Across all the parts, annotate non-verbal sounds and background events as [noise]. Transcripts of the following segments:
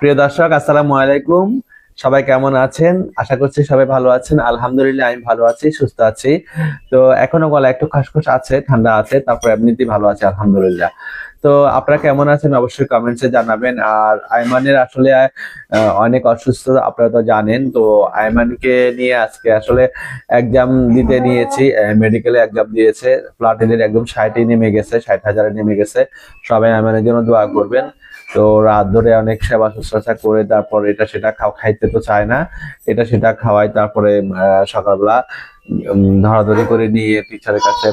প্রিয় দর্শক, আসসালামু আলাইকুম। সবাই কেমন আছেন? আশা করছি সবাই ভালো আছেন। আলহামদুলিল্লাহ, আমি ভালো আছি, সুস্থ আছি। তো এখনও গলা একটু খাসখুস আছে, ঠান্ডা আছে, তারপর এমনিতেই ভালো আছে, আলহামদুলিল্লাহ। তো আপনারা কেমন আছেন অবশ্যই কমেন্টসে জানাবেন। আর আইমানের আসলে অনেক অসুস্থ, আপনারা তো জানেন। তো আইমানকে নিয়ে আজকে আসলে এক্সাম দিতে নিয়েছি মেডিকেলে এক্সাম দিয়েছে। প্লাটিনের একদম ষাটে নেমে গেছে, ষাট হাজারে নেমে গেছে। সবাই আইমানের জন্য দোয়া করবেন। তো রাত ধরে অনেক সেবা শুশ্রূষা করে তারপর এটা সেটা খাও খাইতে তো চায় না। এটা সেটা খাওয়াই তারপরে সকালবেলা ধরাধরি করে নিয়ে টিচারের কাছে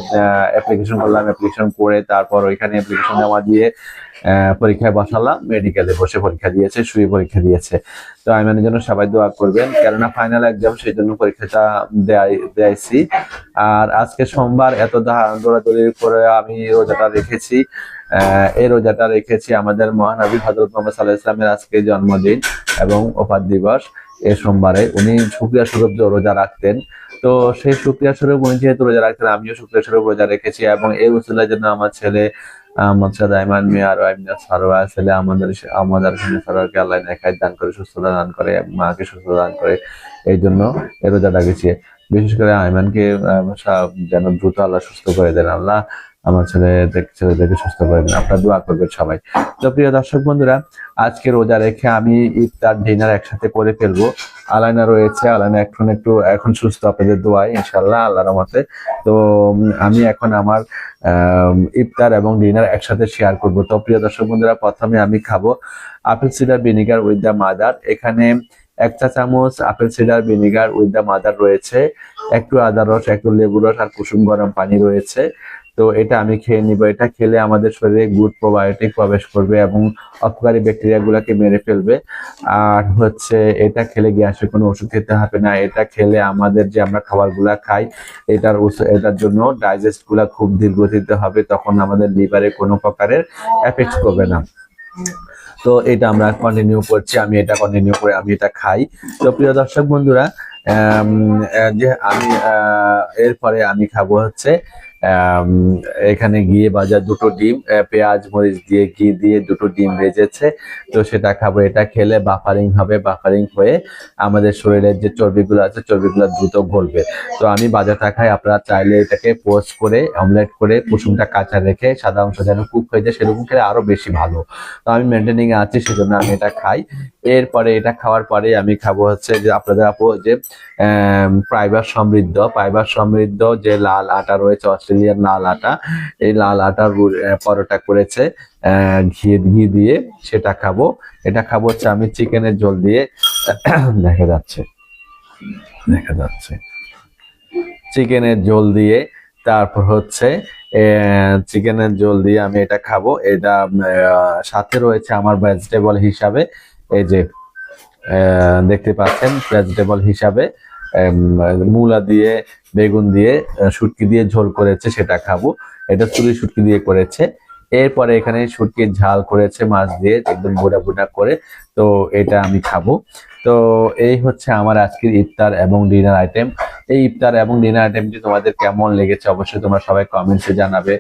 অ্যাপ্লিকেশন করলাম অ্যাপ্লিকেশন করে তারপর ওইখানে অ্যাপ্লিকেশন জমা দিয়ে পরীক্ষায় বসালাম। মেডিকেলে বসে পরীক্ষা দিয়েছে, শুয়ে পরীক্ষা দিয়েছে। তো আইমানের জন্য সবাই দোয়া করবেন। কেননা ফাইনাল এক্সাম সেই জন্য পরীক্ষাটা দেয়াই দেয়াইছি। আর আজকে সোমবার এত দৌড়াদৌড়ি করে আমি রোজাটা রেখেছি। এই রোজাটা রেখেছি আমাদের মহানবী হজরত মোহাম্মদ সাল্লাহ ইসলামের আজকে জন্মদিন এবং ওপার দিবস এ সোমবারে। উনি শুক্রিয়া স্বরূপ রোজা রাখতেন। তো সেই শুক্রিয়া স্বরূপ উনি যেহেতু রোজা রাখতেন, আমিও শুক্রিয়া স্বরূপ রোজা রেখেছি এবং এই উসুলের জন্য আমার ছেলে মোহাম্মদ সাদ আইমান মিয়া আর সারোয়া ছেলে আমাদের আমাদের আল্লাহ দান করে, সুস্থতা দান করে মাকে সুস্থতা দান করে। এই জন্য এই রোজা রাখেছি। বিশেষ করে আইমানকে যেন দ্রুত আল্লাহ সুস্থ করে দেন। আল্লাহ আমার ছেলে ছেলেদেরকে সুস্থ করে দেন। আপনারা দোয়া করবেন সবাই। তো প্রিয় দর্শক বন্ধুরা আজকে রোজা রেখে আমি ইফতার ডিনার একসাথে করে ফেলব। আলাইনা রয়েছে আলাইনা এখন একটু এখন সুস্থ আপনাদের দোয়াই ইনশাল্লাহ আল্লাহর মতে তো আমি এখন আমার আম, ইফতার এবং ডিনার একসাথে শেয়ার করব। তো প্রিয় দর্শক বন্ধুরা প্রথমে আমি খাব apple cider vinegar with the mother. এখানে এক চা চামচ apple cider vinegar with the mother রয়েছে, একটু আদা রস, একটু লেবু রস আর কুসুম গরম পানি রয়েছে। তো এটা আমি খেয়ে নিব। এটা খেলে আমাদের শরীরে গুড প্রোবায়োটিক প্রবেশ করবে এবং অপকারী ব্যাকটেরিয়া গুলাকে মেরে ফেলবে। আর হচ্ছে এটা খেলে গ্যাসের কোনো ওষুধ খেতে হবে না। এটা খেলে আমাদের যে আমরা খাবারগুলা খাই, এটার এটার জন্য ডাইজেস্টগুলা খুব ধীর গতিতে হবে। তখন আমাদের লিভারে কোনো প্রকারের এফেক্ট করবে না। তো এটা আমরা কন্টিনিউ করছি, আমি এটা কন্টিনিউ করে আমি এটা খাই। তো প্রিয় দর্শক বন্ধুরা যে আমি এরপরে আমি খাব হচ্ছে এখানে গিয়ে বাজার দুটো ডিম পেঁয়াজ, মরিচ দিয়ে ঘি দিয়ে দুটো ডিম ভেজেছে। তো সেটা খাব, এটা খেলে বাফারিং হবে বাফারিং হয়ে আমাদের শরীরের যে চর্বিগুলো আছে, চর্বিগুলো দ্রুত গলবে তো আমি বাজারটা খাই আপনারা চাইলে এটাকে পোস্ট করে অমলেট করে, কুসুমটা কাঁচা রেখে, সাদা অংশ যেন কুক হয়ে যায়, সেরকম খেলে আরও বেশি ভালো। তো আমি মেনটেনিং আছি, সেজন্য আমি এটা খাই। এরপরে এটা খাওয়ার পরে আমি খাব হচ্ছে যে আপনাদের আপু যে ফাইবার সমৃদ্ধ ফাইবার সমৃদ্ধ যে লাল আটা রয়েছে অস্ট্রেলিয়ান লাল আটা। এই লাল আটার পরোটা করেছে ঘি ঘি দিয়ে সেটা খাব। এটা খাব হচ্ছে আমি চিকেনের ঝোল দিয়ে। [coughs] দেখা যাচ্ছে। দেখা যাচ্ছে। চিকেনের ঝোল দিয়ে তারপর হচ্ছে চিকেনের ঝোল দিয়ে আমি এটা খাব। এটা সাথে রয়েছে আমার ভেজিটেবল হিসাবে। এই যে দেখতে পাচ্ছেন ভেজিটেবল হিসাবে। মূলা দিয়ে, বেগুন দিয়ে শুটকি দিয়ে ঝোল করেছে, সেটা খাব। এটা চুরি শুটকি দিয়ে করেছে। এরপরে এখানে শুটকির ঝাল করেছে, মাছ দিয়ে, একদম বোটা বোটা করে। তো এটা আমি খাব। তো এই হচ্ছে আমার আজকের ইফতার এবং ডিনার আইটেম। এই ইফতার এবং ডিনার আইটেমটি তোমাদের কেমন লেগেছে অবশ্যই তোমরা সবাই কমেন্টসে জানাবে।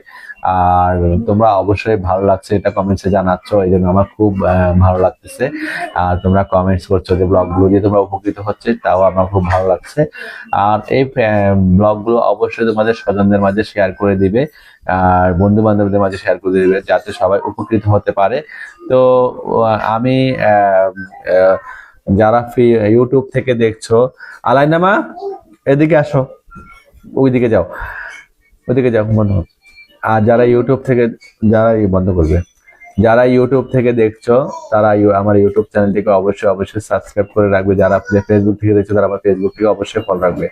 আর তোমরা অবশ্যই ভালো লাগছে এটা কমেন্টসে জানাচ্ছ, এই জন্য আমার খুব ভালো লাগতেছে। আর তোমরা কমেন্টস করছ যে ব্লগগুলো দিয়ে তোমরা উপকৃত হচ্ছে, তাও আমার খুব ভালো লাগছে। আর এই ব্লগগুলো অবশ্যই তোমাদের স্বজনদের মাঝে শেয়ার করে দিবে, আর বন্ধু বান্ধবদের মাঝে শেয়ার করে দিবে, যাতে সবাই উপকৃত হতে পারে। তো আমি যারা ইউটিউব থেকে দেখছ, আলাইনামা? এদিকে আসো। ওইদিকে যাও। ওইদিকে যাও, বন্ধ। আর যারা ইউটিউব থেকে যারা বন্ধ করবে, যারা ইউটিউব থেকে দেখছ, তারা আমার ইউটিউব চ্যানেলটিকে অবশ্যই অবশ্যই সাবস্ক্রাইব করে রাখবে। যারা ফেসবুক থেকে দেখছ, তারা আমার ফেসবুক থেকে অবশ্যই ফলো রাখবে।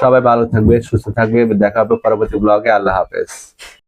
সবাই ভালো থাকবে, সুস্থ থাকবে। দেখা হবে পরবর্তী ব্লগে আল্লাহ হাফেজ।